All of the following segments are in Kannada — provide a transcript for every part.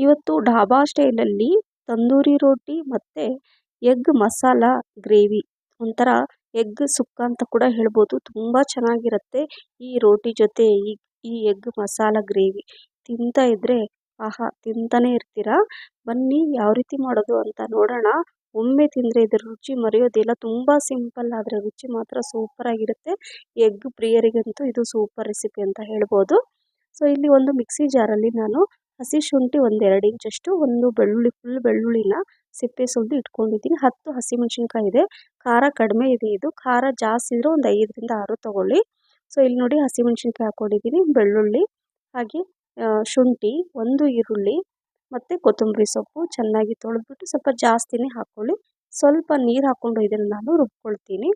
ಇವತ್ತು ಢಾಬಾ ಸ್ಟೈಲಲ್ಲಿ ತಂದೂರಿ ರೋಟಿ ಮತ್ತು ಎಗ್ ಮಸಾಲ ಗ್ರೇವಿ. ಒಂಥರ ಎಗ್ ಸುಕ್ಕ ಅಂತ ಕೂಡ ಹೇಳ್ಬೋದು. ತುಂಬ ಚೆನ್ನಾಗಿರುತ್ತೆ ಈ ರೋಟಿ ಜೊತೆ ಈ ಈ ಎಗ್ ಮಸಾಲ ಗ್ರೇವಿ. ತಿಂತಾ ಇದ್ದರೆ ಆಹಾ, ತಿಂತಾನೆ ಇರ್ತೀರಾ? ಬನ್ನಿ ಯಾವ ರೀತಿ ಮಾಡೋದು ಅಂತ ನೋಡೋಣ. ಒಮ್ಮೆ ತಿಂದರೆ ಇದರ ರುಚಿ ಮರೆಯೋದಿಲ್ಲ. ತುಂಬ ಸಿಂಪಲ್ ಆದರೆ ರುಚಿ ಮಾತ್ರ ಸೂಪರಾಗಿರುತ್ತೆ ಎಗ್ ಪ್ರಿಯರಿಗಂತೂ ಇದು ಸೂಪರ್ ರೆಸಿಪಿ ಅಂತ ಹೇಳ್ಬೋದು. ಸೊ, ಇಲ್ಲಿ ಒಂದು ಮಿಕ್ಸಿ ಜಾರಲ್ಲಿ ನಾನು ಹಸಿ ಶುಂಠಿ ಒಂದು ಎರಡು ಇಂಚಷ್ಟು ಒಂದು ಬೆಳ್ಳುಳ್ಳಿ ಫುಲ್ ಬೆಳ್ಳುಳ್ಳಿನ ಸಿಪ್ಪೆ ಸುಲಿದು ಇಟ್ಕೊಂಡಿದ್ದೀನಿ. ಹತ್ತು ಹಸಿಮೆಣಸಿನ್ಕಾಯಿ ಇದೆ. ಖಾರ ಕಡಿಮೆ ಇದೆ ಇದು. ಖಾರ ಜಾಸ್ತಿ ಇದ್ರೆ ಒಂದು ಐದರಿಂದ ಆರು ತೊಗೊಳ್ಳಿ. ಸೊ ಇಲ್ಲಿ ನೋಡಿ ಹಸಿಮೆಣಸಿನ್ಕಾಯಿ ಹಾಕ್ಕೊಂಡಿದ್ದೀನಿ ಬೆಳ್ಳುಳ್ಳಿ, ಹಾಗೆ ಶುಂಠಿ, ಒಂದು ಈರುಳ್ಳಿ, ಮತ್ತು ಕೊತ್ತಂಬರಿ ಸೊಪ್ಪು ಚೆನ್ನಾಗಿ ತೊಳೆದ್ಬಿಟ್ಟು ಸ್ವಲ್ಪ ಜಾಸ್ತಿನೇ ಹಾಕ್ಕೊಳ್ಳಿ ಸ್ವಲ್ಪ ನೀರು ಹಾಕ್ಕೊಂಡು ಇದನ್ನು ನಾನು ರುಬ್ಕೊಳ್ತೀನಿ.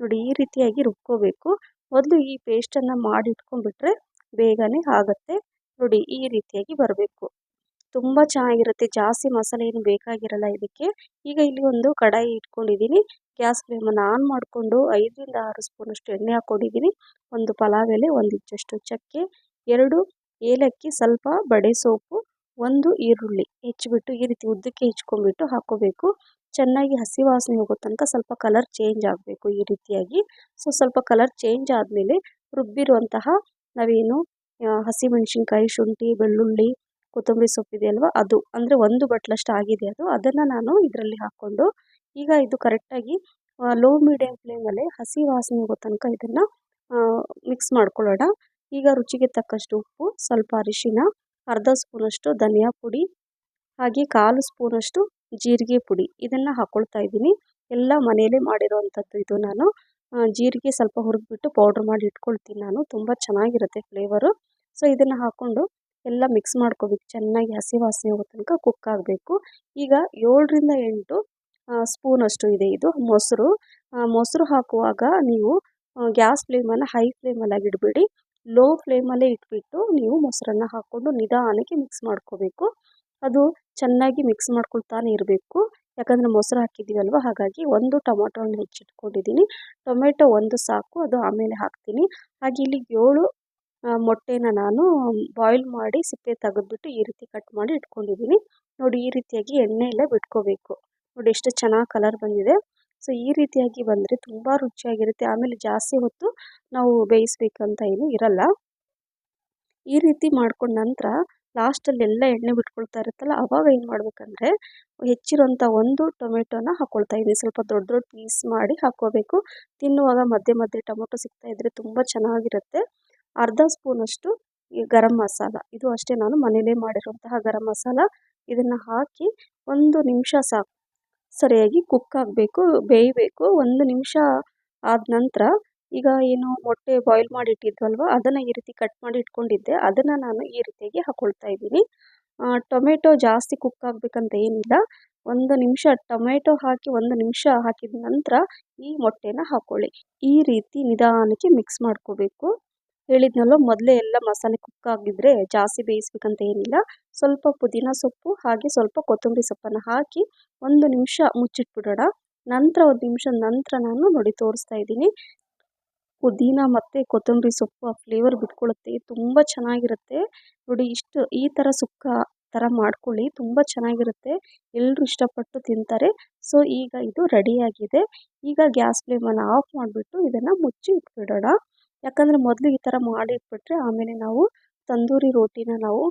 ನೋಡಿ, ಈ ರೀತಿಯಾಗಿ ರುಬ್ಕೋಬೇಕು. ಮೊದಲು ಈ ಪೇಸ್ಟನ್ನು ಮಾಡಿ ಇಟ್ಕೊಂಡ್ಬಿಟ್ರೆ ಬೇಗನೆ ಆಗುತ್ತೆ. ನೋಡಿ ಈ ರೀತಿಯಾಗಿ ಬರಬೇಕು. ತುಂಬ ಚೆನ್ನಾಗಿರುತ್ತೆ. ಜಾಸ್ತಿ ಮಸಾಲೆ ಏನು ಬೇಕಾಗಿರಲ್ಲ ಇದಕ್ಕೆ. ಈಗ ಇಲ್ಲಿ ಒಂದು ಕಡಾಯಿ ಇಟ್ಕೊಂಡಿದ್ದೀನಿ. ಗ್ಯಾಸ್ ಫ್ಲೇಮನ್ನು ಆನ್ ಮಾಡಿಕೊಂಡು ಐದರಿಂದ ಆರು ಸ್ಪೂನಷ್ಟು ಎಣ್ಣೆ ಹಾಕ್ಕೊಂಡಿದ್ದೀನಿ. ಒಂದು ಪಲಾವ್ ಎಲೆ, ಒಂದು ಇಂಚಷ್ಟು ಚಕ್ಕೆ, ಎರಡು ಏಲಕ್ಕಿ, ಸ್ವಲ್ಪ ಬಡೆ ಸೋಪು, ಒಂದು ಈರುಳ್ಳಿ ಹೆಚ್ಚಿಬಿಟ್ಟು ಈ ರೀತಿ ಉದ್ದಕ್ಕೆ ಹೆಚ್ಕೊಂಡ್ಬಿಟ್ಟು ಹಾಕ್ಕೋಬೇಕು. ಚೆನ್ನಾಗಿ ಹಸಿ ವಾಸನೆ ಹೋಗೋ ತನಕ ಸ್ವಲ್ಪ ಕಲರ್ ಚೇಂಜ್ ಆಗಬೇಕು ಈ ರೀತಿಯಾಗಿ. ಸೊ, ಸ್ವಲ್ಪ ಕಲರ್ ಚೇಂಜ್ ಆದಮೇಲೆ ರುಬ್ಬಿರುವಂತಹ ನಾವೇನು ಹಸಿಮೆಣಸಿನ್ಕಾಯಿ, ಶುಂಠಿ, ಬೆಳ್ಳುಳ್ಳಿ, ಕೊತ್ತಂಬರಿ ಸೊಪ್ಪಿದೆ ಅಲ್ವಾ? ಅದು ಅಂದರೆ ಒಂದು ಬಟ್ಲಷ್ಟು ಆಗಿದೆ ಅದು. ಅದನ್ನು ನಾನು ಇದರಲ್ಲಿ ಹಾಕ್ಕೊಂಡು ಈಗ ಇದು ಕರೆಕ್ಟಾಗಿ ಲೋ ಮೀಡಿಯಮ್ ಫ್ಲೇಮಲ್ಲಿ ಹಸಿ ವಾಸನೆ ತನಕ ಇದನ್ನು ಮಿಕ್ಸ್ ಮಾಡ್ಕೊಳ್ಳೋಣ. ಈಗ ರುಚಿಗೆ ತಕ್ಕಷ್ಟು ಉಪ್ಪು, ಸ್ವಲ್ಪ ಅರಿಶಿನ, ಅರ್ಧ ಸ್ಪೂನಷ್ಟು ಧನಿಯಾ ಪುಡಿ, ಹಾಗೆ ಕಾಲು ಸ್ಪೂನಷ್ಟು ಜೀರಿಗೆ ಪುಡಿ. ಇದನ್ನು ಹಾಕ್ಕೊಳ್ತಾ ಇದ್ದೀನಿ. ಎಲ್ಲ ಮನೆಯಲ್ಲೇ ಮಾಡಿರೋವಂಥದ್ದು ಇದು ನಾನು. ಜೀರಿಗೆ ಸ್ವಲ್ಪ ಹುರಿದ್ಬಿಟ್ಟು ಪೌಡ್ರ್ ಮಾಡಿ ಇಟ್ಕೊಳ್ತೀನಿ ನಾನು. ತುಂಬ ಚೆನ್ನಾಗಿರುತ್ತೆ ಫ್ಲೇವರು ಸೊ ಇದನ್ನು ಹಾಕ್ಕೊಂಡು ಎಲ್ಲ ಮಿಕ್ಸ್ ಮಾಡ್ಕೋಬೇಕು. ಚೆನ್ನಾಗಿ ಹಸಿ ವಾಸನೆ ಹೋಗೋ ತನಕ ಕುಕ್ ಆಗಬೇಕು. ಈಗ ಏಳರಿಂದ ಎಂಟು ಸ್ಪೂನಷ್ಟು ಇದೆ ಇದು, ಮೊಸರು. ಮೊಸರು ಹಾಕುವಾಗ ನೀವು ಗ್ಯಾಸ್ ಫ್ಲೇಮನ್ನು ಹೈ ಫ್ಲೇಮಲ್ಲಾಗಿ ಇಡಬೇಡಿ. ಲೋ ಫ್ಲೇಮಲ್ಲೇ ಇಟ್ಬಿಟ್ಟು ನೀವು ಮೊಸರನ್ನು ಹಾಕ್ಕೊಂಡು ನಿಧಾನಕ್ಕೆ ಮಿಕ್ಸ್ ಮಾಡ್ಕೋಬೇಕು. ಅದು ಚೆನ್ನಾಗಿ ಮಿಕ್ಸ್ ಮಾಡ್ಕೊಳ್ತಾನೆ ಇರಬೇಕು. ಯಾಕಂದರೆ ಮೊಸರು ಹಾಕಿದ್ದೀವಲ್ವ, ಹಾಗಾಗಿ ಒಂದು ಟೊಮೊಟೊ ಹಣ್ಣು ಹೆಚ್ಚಿಟ್ಕೊಂಡಿದ್ದೀನಿ. ಟೊಮೆಟೊ ಒಂದು ಸಾಕು, ಅದು ಆಮೇಲೆ ಹಾಕ್ತೀನಿ. ಹಾಗೆ ಇಲ್ಲಿ ಏಳು ಮೊಟ್ಟೆನ ನಾನು ಬಾಯ್ಲ್ ಮಾಡಿ ಸಿಪ್ಪೆ ತೆಗೆದ್ಬಿಟ್ಟು ಈ ರೀತಿ ಕಟ್ ಮಾಡಿ ಇಟ್ಕೊಂಡಿದ್ದೀನಿ. ನೋಡಿ, ಈ ರೀತಿಯಾಗಿ ಎಣ್ಣೆಯಲ್ಲೇ ಬಿಟ್ಕೋಬೇಕು. ನೋಡಿ, ಎಷ್ಟು ಚೆನ್ನಾಗಿ ಕಲರ್ ಬಂದಿದೆ. ಸೊ ಈ ರೀತಿಯಾಗಿ ಬಂದರೆ ತುಂಬ ರುಚಿಯಾಗಿರುತ್ತೆ. ಆಮೇಲೆ ಜಾಸ್ತಿ ಹೊತ್ತು ನಾವು ಬೇಯಿಸ್ಬೇಕಂತ ಏನು ಇರಲ್ಲ. ಈ ರೀತಿ ಮಾಡ್ಕೊಂಡ ನಂತರ ಲಾಸ್ಟಲ್ಲಿ ಎಲ್ಲ ಎಣ್ಣೆ ಬಿಟ್ಕೊಳ್ತಾ ಇರುತ್ತಲ್ಲ, ಅವಾಗ ಏನು ಮಾಡಬೇಕಂದ್ರೆ ಹೆಚ್ಚಿರೋಂಥ ಒಂದು ಟೊಮೆಟೊನ ಹಾಕ್ಕೊಳ್ತಾ ಇದ್ದೀನಿ ಸ್ವಲ್ಪ ದೊಡ್ಡ ದೊಡ್ಡ ಪೀಸ್ ಮಾಡಿ ಹಾಕ್ಕೋಬೇಕು. ತಿನ್ನುವಾಗ ಮಧ್ಯೆ ಮಧ್ಯೆ ಟೊಮೊಟೊ ಸಿಗ್ತಾ ಇದ್ದರೆ ತುಂಬ ಚೆನ್ನಾಗಿರುತ್ತೆ. ಅರ್ಧ ಸ್ಪೂನಷ್ಟು ಈ ಗರಂ ಮಸಾಲ. ಇದು ಅಷ್ಟೇ ನಾನು ಮನೇಲೇ ಮಾಡಿರುವಂತಹ ಗರಂ ಮಸಾಲ. ಇದನ್ನು ಹಾಕಿ ಒಂದು ನಿಮಿಷ ಸಾಕು. ಸರಿಯಾಗಿ ಕುಕ್ ಆಗಬೇಕು, ಬೇಯಬೇಕು. ಒಂದು ನಿಮಿಷ ಆದ ನಂತರ ಈಗ ಏನು ಮೊಟ್ಟೆ ಬಾಯ್ಲ್ ಮಾಡಿ ಇಟ್ಟಿದ್ವಲ್ವ ಅದನ್ನು ಈ ರೀತಿ ಕಟ್ ಮಾಡಿ ಇಟ್ಕೊಂಡಿದ್ದೆ. ಅದನ್ನು ನಾನು ಈ ರೀತಿಯಾಗಿ ಹಾಕ್ಕೊಳ್ತಾ ಇದ್ದೀನಿ. ಟೊಮೆಟೊ ಜಾಸ್ತಿ ಕುಕ್ ಆಗಬೇಕಂತ ಏನಿಲ್ಲ. ಒಂದು ನಿಮಿಷ ಟೊಮೆಟೊ ಹಾಕಿ, ಒಂದು ನಿಮಿಷ ಹಾಕಿದ ನಂತರ ಈ ಮೊಟ್ಟೆನ ಹಾಕ್ಕೊಳ್ಳಿ ಈ ರೀತಿ ನಿಧಾನಕ್ಕೆ ಮಿಕ್ಸ್ ಮಾಡ್ಕೋಬೇಕು. ಹೇಳಿದ್ನಲ್ವ, ಮೊದಲೇ ಎಲ್ಲ ಮಸಾಲೆ ಕುಕ್ ಆಗಿದ್ರೆ ಜಾಸ್ತಿ ಬೇಯಿಸ್ಬೇಕಂತ ಏನಿಲ್ಲ. ಸ್ವಲ್ಪ ಪುದೀನ ಸೊಪ್ಪು, ಹಾಗೆ ಸ್ವಲ್ಪ ಕೊತ್ತಂಬರಿ ಸೊಪ್ಪನ್ನು ಹಾಕಿ ಒಂದು ನಿಮಿಷ ಮುಚ್ಚಿಟ್ಬಿಡೋಣ. ನಂತರ, ಒಂದು ನಿಮಿಷ ನಂತರ ನಾನು ನೋಡಿ ತೋರಿಸ್ತಾ ಇದ್ದೀನಿ. ಪುದೀನ ಮತ್ತು ಕೊತ್ತಂಬರಿ ಸೊಪ್ಪು ಆ ಫ್ಲೇವರ್ ಬಿಟ್ಕೊಳ್ಳುತ್ತೆ ತುಂಬ ಚೆನ್ನಾಗಿರುತ್ತೆ. ನೋಡಿ ಇಷ್ಟು ಈ ಥರ ಸುಕ್ಕ ಥರ ಮಾಡ್ಕೊಳ್ಳಿ. ತುಂಬ ಚೆನ್ನಾಗಿರುತ್ತೆ. ಎಲ್ಲರೂ ಇಷ್ಟಪಟ್ಟು ತಿಂತಾರೆ. ಸೊ ಈಗ ಇದು ರೆಡಿಯಾಗಿದೆ. ಈಗ ಗ್ಯಾಸ್ ಫ್ಲೇಮನ್ನು ಆಫ್ ಮಾಡಿಬಿಟ್ಟು ಇದನ್ನು ಮುಚ್ಚಿ ಇಟ್ಬಿಡೋಣ. ಯಾಕಂದರೆ ಮೊದಲು ಈ ಥರ ಮಾಡಿಟ್ಬಿಟ್ರೆ ಆಮೇಲೆ ನಾವು ತಂದೂರಿ ರೋಟಿನ ನಾವು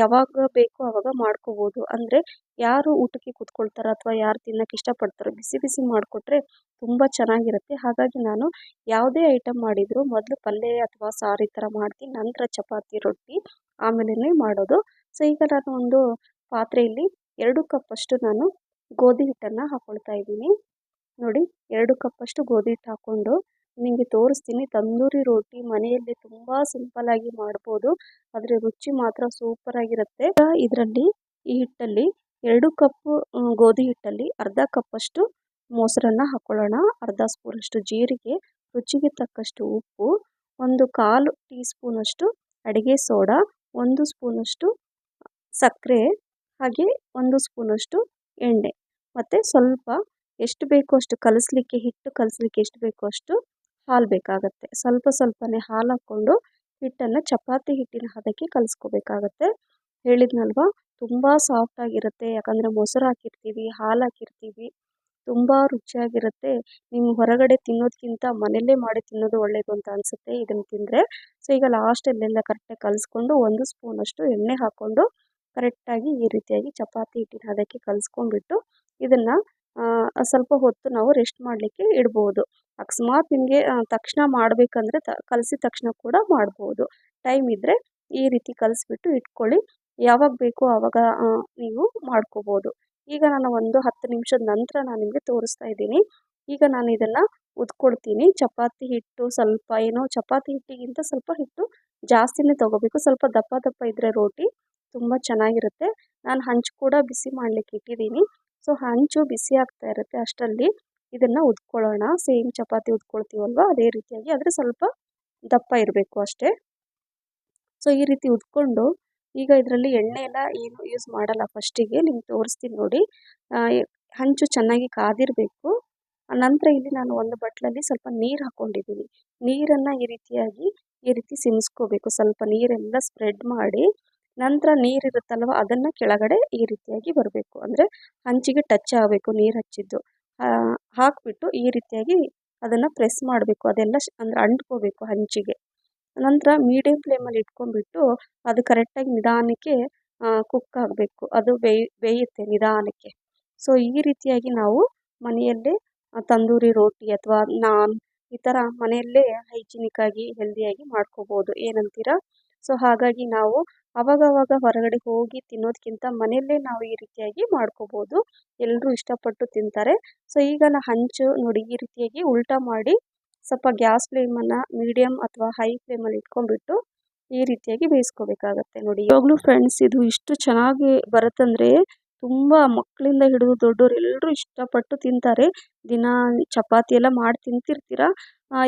ಯಾವಾಗ ಬೇಕೋ ಆವಾಗ ಮಾಡ್ಕೋಬೋದು. ಅಂದರೆ ಯಾರು ಊಟಕ್ಕೆ ಕೂತ್ಕೊಳ್ತಾರೋ ಅಥವಾ ಯಾರು ತಿನ್ನಕ್ಕೆ ಇಷ್ಟಪಡ್ತಾರೋ ಬಿಸಿ ಬಿಸಿ ಮಾಡಿಕೊಟ್ರೆ ತುಂಬ ಚೆನ್ನಾಗಿರುತ್ತೆ. ಹಾಗಾಗಿ ನಾನು ಯಾವುದೇ ಐಟಮ್ ಮಾಡಿದರೂ ಮೊದಲು ಪಲ್ಯ ಅಥವಾ ಸಾರು ಈ ಥರ ಮಾಡ್ತೀನಿ, ನಂತರ ಚಪಾತಿ, ರೊಟ್ಟಿ ಆಮೇಲೆ ಮಾಡೋದು. ಸೊ ಈಗ ನಾನು ಒಂದು ಪಾತ್ರೆಯಲ್ಲಿ ಎರಡು ಕಪ್ಪಷ್ಟು ನಾನು ಗೋಧಿ ಹಿಟ್ಟನ್ನು ಹಾಕ್ಕೊಳ್ತಾ ಇದ್ದೀನಿ. ನೋಡಿ, ಎರಡು ಕಪ್ಪಷ್ಟು ಗೋಧಿ ಹಿಟ್ಟು ಹಾಕ್ಕೊಂಡು ನಿಮಗೆ ತೋರಿಸ್ತೀನಿ. ತಂದೂರಿ ರೋಟಿ ಮನೆಯಲ್ಲಿ ತುಂಬ ಸಿಂಪಲ್ಲಾಗಿ ಮಾಡ್ಬೋದು. ಆದರೆ ರುಚಿ ಮಾತ್ರ ಸೂಪರಾಗಿರುತ್ತೆ ಇದರಲ್ಲಿ ಈ ಹಿಟ್ಟಲ್ಲಿ ಎರಡು ಕಪ್ಪು ಗೋಧಿ ಹಿಟ್ಟಲ್ಲಿ ಅರ್ಧ ಕಪ್ಪಷ್ಟು ಮೊಸರನ್ನ ಹಾಕ್ಕೊಳ್ಳೋಣ ಅರ್ಧ ಸ್ಪೂನಷ್ಟು ಜೀರಿಗೆ, ರುಚಿಗೆ ತಕ್ಕಷ್ಟು ಉಪ್ಪು, ಒಂದು ಕಾಲು ಟೀ ಸ್ಪೂನಷ್ಟು ಅಡುಗೆ ಸೋಡಾ, ಒಂದು ಸ್ಪೂನಷ್ಟು ಸಕ್ಕರೆ, ಹಾಗೆ ಒಂದು ಸ್ಪೂನಷ್ಟು ಎಣ್ಣೆ. ಮತ್ತು ಸ್ವಲ್ಪ ಎಷ್ಟು ಬೇಕೋ ಅಷ್ಟು ಕಲಿಸ್ಲಿಕ್ಕೆ, ಹಿಟ್ಟು ಕಲಿಸ್ಲಿಕ್ಕೆ ಎಷ್ಟು ಬೇಕೋ ಅಷ್ಟು ಹಾಲು ಬೇಕಾಗುತ್ತೆ. ಸ್ವಲ್ಪ ಸ್ವಲ್ಪನೇ ಹಾಲು ಹಾಕ್ಕೊಂಡು ಹಿಟ್ಟನ್ನು ಚಪಾತಿ ಹಿಟ್ಟಿನ ಹದಕ್ಕೆ ಕಲಿಸ್ಕೋಬೇಕಾಗತ್ತೆ. ಹೇಳಿದ್ನಲ್ವ? ತುಂಬ ಸಾಫ್ಟಾಗಿರುತ್ತೆ ಯಾಕಂದರೆ ಮೊಸರು ಹಾಕಿರ್ತೀವಿ, ಹಾಲು ಹಾಕಿರ್ತೀವಿ. ತುಂಬ ರುಚಿಯಾಗಿರುತ್ತೆ. ನೀವು ಹೊರಗಡೆ ತಿನ್ನೋದಕ್ಕಿಂತ ಮನೆಯಲ್ಲೇ ಮಾಡಿ ತಿನ್ನೋದು ಒಳ್ಳೆಯದು ಅಂತ ಅನಿಸುತ್ತೆ ಇದನ್ನು ತಿಂದರೆ. ಸೊ ಈಗ ಲಾಸ್ಟಲ್ಲೆಲ್ಲ ಕರೆಕ್ಟಾಗಿ ಕಲಿಸ್ಕೊಂಡು ಒಂದು ಸ್ಪೂನಷ್ಟು ಎಣ್ಣೆ ಹಾಕ್ಕೊಂಡು ಕರೆಕ್ಟಾಗಿ ಈ ರೀತಿಯಾಗಿ ಚಪಾತಿ ಹಿಟ್ಟಿನ ಹದಕ್ಕೆ ಕಲಿಸ್ಕೊಂಡ್ಬಿಟ್ಟು ಇದನ್ನು ಸ್ವಲ್ಪ ಹೊತ್ತು ನಾವು ರೆಸ್ಟ್ ಮಾಡಲಿಕ್ಕೆ ಇಡ್ಬೋದು. ಅಕಸ್ಮಾತ್ ನಿಮಗೆ ತಕ್ಷಣ ಮಾಡಬೇಕಂದ್ರೆ ತ, ಕಲಸಿದ ತಕ್ಷಣ ಕೂಡ ಮಾಡ್ಬೋದು. ಟೈಮ್ ಇದ್ದರೆ ಈ ರೀತಿ ಕಲಿಸ್ಬಿಟ್ಟು ಇಟ್ಕೊಳ್ಳಿ. ಯಾವಾಗ ಬೇಕೋ ಆವಾಗ ನೀವು ಮಾಡ್ಕೋಬೋದು. ಈಗ ನಾನು ಒಂದು ಹತ್ತು ನಿಮಿಷದ ನಂತರ ನಾನು ನಿಮಗೆ ತೋರಿಸ್ತಾ ಇದ್ದೀನಿ. ಈಗ ನಾನು ಇದನ್ನು ಉದ್ಕೊಳ್ತೀನಿ. ಚಪಾತಿ ಹಿಟ್ಟು ಸ್ವಲ್ಪ ಏನೋ, ಚಪಾತಿ ಹಿಟ್ಟಿಗಿಂತ ಸ್ವಲ್ಪ ಹಿಟ್ಟು ಜಾಸ್ತಿನೇ ತೊಗೋಬೇಕು. ಸ್ವಲ್ಪ ದಪ್ಪ ದಪ್ಪ ಇದ್ದರೆ ರೋಟಿ ತುಂಬ ಚೆನ್ನಾಗಿರುತ್ತೆ. ನಾನು ಹಂಚು ಕೂಡ ಬಿಸಿ ಮಾಡಲಿಕ್ಕೆ ಇಟ್ಟಿದ್ದೀನಿ. ಸೊ, ಹಂಚು ಬಿಸಿ ಆಗ್ತಾ ಇರುತ್ತೆ ಅಷ್ಟರಲ್ಲಿ. ಇದನ್ನು ಉದ್ಕೊಳ್ಳೋಣ ಸೇಮ್ ಚಪಾತಿ ಉದ್ಕೊಳ್ತೀವಲ್ವ ಅದೇ ರೀತಿಯಾಗಿ ಆದರೆ ಸ್ವಲ್ಪ ದಪ್ಪ ಇರಬೇಕು ಅಷ್ಟೇ. ಸೊ ಈ ರೀತಿ ಉದ್ಕೊಂಡು ಈಗ ಇದರಲ್ಲಿ ಎಣ್ಣೆ ಎಲ್ಲ ಏನು ಯೂಸ್ ಮಾಡಲ್ಲ ಫಸ್ಟಿಗೆ ನಿಮ್ಗೆ ತೋರಿಸ್ತೀನಿ ನೋಡಿ. ಹಂಚು ಚೆನ್ನಾಗಿ ಕಾದಿರಬೇಕು. ನಂತರ ಇಲ್ಲಿ ನಾನು ಒಂದು ಬಟ್ಲಲ್ಲಿ ಸ್ವಲ್ಪ ನೀರು ಹಾಕ್ಕೊಂಡಿದ್ದೀನಿ ನೀರನ್ನು ಈ ರೀತಿಯಾಗಿ ಈ ರೀತಿ ಸಿಮ್ಸ್ಕೋಬೇಕು. ಸ್ವಲ್ಪ ನೀರೆಲ್ಲ ಸ್ಪ್ರೆಡ್ ಮಾಡಿ ನಂತರ ನೀರಿರುತ್ತಲ್ವ ಅದನ್ನು ಕೆಳಗಡೆ ಈ ರೀತಿಯಾಗಿ ಬರಬೇಕು. ಅಂದರೆ ಹಂಚಿಗೆ ಟಚ್ ಆಗಬೇಕು ನೀರು ಹಚ್ಚಿದ್ದು. ಹಾಕಿಬಿಟ್ಟು ಈ ರೀತಿಯಾಗಿ ಅದನ್ನು ಪ್ರೆಸ್ ಮಾಡಬೇಕು. ಅದೆಲ್ಲ ಅಂದರೆ ಅಂಟ್ಕೋಬೇಕು ಹಂಚಿಗೆ. ನಂತರ ಮೀಡಿಯಮ್ ಫ್ಲೇಮಲ್ಲಿ ಇಟ್ಕೊಂಡ್ಬಿಟ್ಟು ಅದು ಕರೆಕ್ಟಾಗಿ ನಿಧಾನಕ್ಕೆ ಕುಕ್ ಆಗಬೇಕು. ಅದು ಬೇಯ್, ಬೇಯುತ್ತೆ ನಿಧಾನಕ್ಕೆ. ಸೊ ಈ ರೀತಿಯಾಗಿ ನಾವು ಮನೆಯಲ್ಲೇ ತಂದೂರಿ ರೋಟಿ ಅಥವಾ ನಾನ್ ಈ ಥರ ಮನೆಯಲ್ಲೇ ಹೈಜಿನಿಕ್ಕಾಗಿ ಹೆಲ್ದಿಯಾಗಿ ಮಾಡ್ಕೋಬೋದು. ಏನಂತೀರ? ಸೊ ಹಾಗಾಗಿ ನಾವು ಅವಾಗವಾಗ ಹೊರಗಡೆ ಹೋಗಿ ತಿನ್ನೋದಕ್ಕಿಂತ ಮನೆಯಲ್ಲೇ ನಾವು ಈ ರೀತಿಯಾಗಿ ಮಾಡ್ಕೋಬೋದು. ಎಲ್ಲರೂ ಇಷ್ಟಪಟ್ಟು ತಿಂತಾರೆ. ಸೊ ಈಗ ನಾ ಹಂಚು ನೋಡಿ ಈ ರೀತಿಯಾಗಿ ಉಲ್ಟಾ ಮಾಡಿ ಸ್ವಲ್ಪ ಗ್ಯಾಸ್ ಫ್ಲೇಮನ್ನು ಮೀಡಿಯಮ್ ಅಥವಾ ಹೈ ಫ್ಲೇಮಲ್ಲಿ ಇಟ್ಕೊಂಡ್ಬಿಟ್ಟು ಈ ರೀತಿಯಾಗಿ ಬೇಯಿಸ್ಕೋಬೇಕಾಗತ್ತೆ ನೋಡಿ. ಇವಾಗಲೂ ಫ್ರೆಂಡ್ಸ್, ಇದು ಇಷ್ಟು ಚೆನ್ನಾಗಿ ಬರುತ್ತಂದರೆ ತುಂಬ ಮಕ್ಕಳಿಂದ ಹಿಡಿದು ದೊಡ್ಡೋರು ಎಲ್ಲರೂ ಇಷ್ಟಪಟ್ಟು ತಿಂತಾರೆ. ದಿನ ಚಪಾತಿ ಎಲ್ಲ ಮಾಡಿ ತಿಂತಿರ್ತೀರ?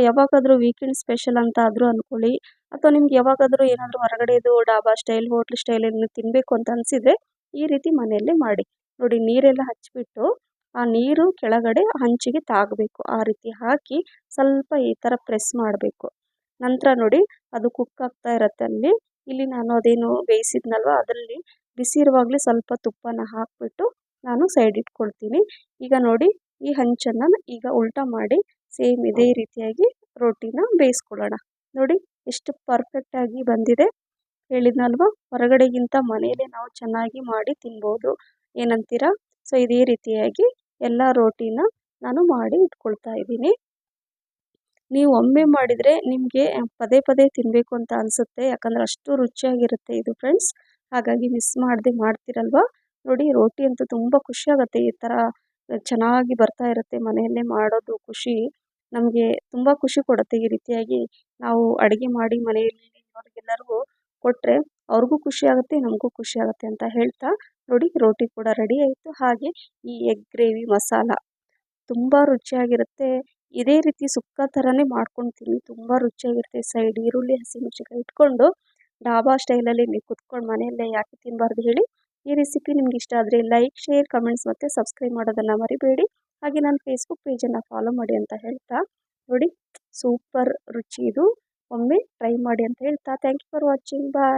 ಯಾವಾಗಾದರೂ ವೀಕೆಂಡ್ ಸ್ಪೆಷಲ್ ಅಂತ ಆದರೂ ಅಂದ್ಕೊಳ್ಳಿ ಅಥವಾ ನಿಮ್ಗೆ ಯಾವಾಗಾದರೂ ಏನಾದರೂ ಹೊರಗಡೆದು ಡಾಬಾ ಸ್ಟೈಲ್ ಹೋಟ್ಲ್ ಸ್ಟೈಲಲ್ಲಿ ತಿನ್ನಬೇಕು ಅಂತ ಅನಿಸಿದ್ರೆ ಈ ರೀತಿ ಮನೆಯಲ್ಲೇ ಮಾಡಿ. ನೋಡಿ, ನೀರೆಲ್ಲ ಹಚ್ಚಿಬಿಟ್ಟು ಆ ನೀರು ಕೆಳಗಡೆ ಹಂಚಿಗೆ ತಾಗಬೇಕು. ಆ ರೀತಿ ಹಾಕಿ ಸ್ವಲ್ಪ ಈ ಥರ ಪ್ರೆಸ್ ಮಾಡಬೇಕು. ನಂತರ ನೋಡಿ, ಅದು ಕುಕ್ ಆಗ್ತಾ ಇರತ್ತೆ ಅಲ್ಲಿ. ಇಲ್ಲಿ ನಾನು ಅದೇನು ಬೇಯಿಸಿದ್ನಲ್ವ, ಅದರಲ್ಲಿ ಬಿಸಿ ಇರುವಾಗಲೇ ಸ್ವಲ್ಪ ತುಪ್ಪನ ಹಾಕಿಬಿಟ್ಟು ನಾನು ಸೈಡ್ ಇಟ್ಕೊಳ್ತೀನಿ. ಈಗ ನೋಡಿ, ಈ ಹಂಚನ್ನು ಈಗ ಉಲ್ಟಾ ಮಾಡಿ ಸೇಮ್ ಇದೇ ರೀತಿಯಾಗಿ ರೋಟಿನ ಬೇಯಿಸ್ಕೊಳ್ಳೋಣ. ನೋಡಿ, ಎಷ್ಟು ಪರ್ಫೆಕ್ಟಾಗಿ ಬಂದಿದೆ. ಹೇಳಿದ್ನಲ್ವ? ಹೊರಗಡೆಗಿಂತ ಮನೆಯಲ್ಲೇ ನಾವು ಚೆನ್ನಾಗಿ ಮಾಡಿ ತಿನ್ಬೋದು. ಏನಂತೀರಾ? ಸೊ ಇದೇ ರೀತಿಯಾಗಿ ಎಲ್ಲ ರೋಟಿನ ನಾನು ಮಾಡಿ ಇಟ್ಕೊಳ್ತಾ ಇದ್ದೀನಿ. ನೀವು ಒಮ್ಮೆ ಮಾಡಿದರೆ ನಿಮಗೆ ಪದೇ ಪದೇ ತಿನ್ನಬೇಕು ಅಂತ ಅನಿಸುತ್ತೆ. ಯಾಕಂದರೆ ಅಷ್ಟು ರುಚಿಯಾಗಿರುತ್ತೆ ಇದು ಫ್ರೆಂಡ್ಸ್ ಹಾಗಾಗಿ ಮಿಸ್ ಮಾಡದೆ ಮಾಡ್ತೀರಲ್ವ? ನೋಡಿ ರೋಟಿ ಅಂತೂ ತುಂಬ ಖುಷಿಯಾಗುತ್ತೆ ಈ ಥರ ಚೆನ್ನಾಗಿ ಬರ್ತಾ ಇರುತ್ತೆ ಮನೆಯಲ್ಲೇ ಮಾಡೋದು ಖುಷಿ. ನಮಗೆ ತುಂಬ ಖುಷಿ ಕೊಡುತ್ತೆ ಈ ರೀತಿಯಾಗಿ ನಾವು ಅಡುಗೆ ಮಾಡಿ ಮನೆಯಲ್ಲಿ ಅವ್ರಿಗೆಲ್ಲರಿಗೂ ಕೊಟ್ಟರೆ ಅವ್ರಿಗೂ ಖುಷಿ ಆಗುತ್ತೆ, ನಮಗೂ ಖುಷಿ ಆಗುತ್ತೆ ಅಂತ ಹೇಳ್ತಾ ನೋಡಿ ರೋಟಿ ಕೂಡ ರೆಡಿ ಆಯಿತು. ಹಾಗೆ ಈ ಎಗ್ ಗ್ರೇವಿ ಮಸಾಲ ತುಂಬ ರುಚಿಯಾಗಿರುತ್ತೆ. ಇದೇ ರೀತಿ ಸುಕ್ಕ ಥರನೇ ಮಾಡ್ಕೊಂಡು ತಿನ್ನಿ ತುಂಬ ರುಚಿಯಾಗಿರುತ್ತೆ. ಸೈಡ್ ಈರುಳ್ಳಿ ಹಸಿಮೆಣ್ಸಿನ್ಕಾಯಿ ಇಟ್ಕೊಂಡು ಡಾಬಾ ಸ್ಟೈಲಲ್ಲಿ ನೀವು ಕುತ್ಕೊಂಡು ಮನೆಯಲ್ಲೇ ಯಾಕೆ ತಿನ್ನಬಾರ್ದು ಹೇಳಿ, ಈ ರೆಸಿಪಿ ನಿಮ್ಗೆ ಇಷ್ಟ ಆದರೆ ಲೈಕ್, ಶೇರ್, ಕಮೆಂಟ್ಸ್ ಮತ್ತು ಸಬ್ಸ್ಕ್ರೈಬ್ ಮಾಡೋದನ್ನು ಮರಿಬೇಡಿ. ಹಾಗೆ ನನ್ನ ಫೇಸ್ಬುಕ್ ಪೇಜನ್ನು ಫಾಲೋ ಮಾಡಿ ಅಂತ ಹೇಳ್ತಾ, ನೋಡಿ ಸೂಪರ್ ರುಚಿ ಇದು. ಒಮ್ಮೆ ಟ್ರೈ ಮಾಡಿ ಅಂತ ಹೇಳ್ತಾ thank you for watching bye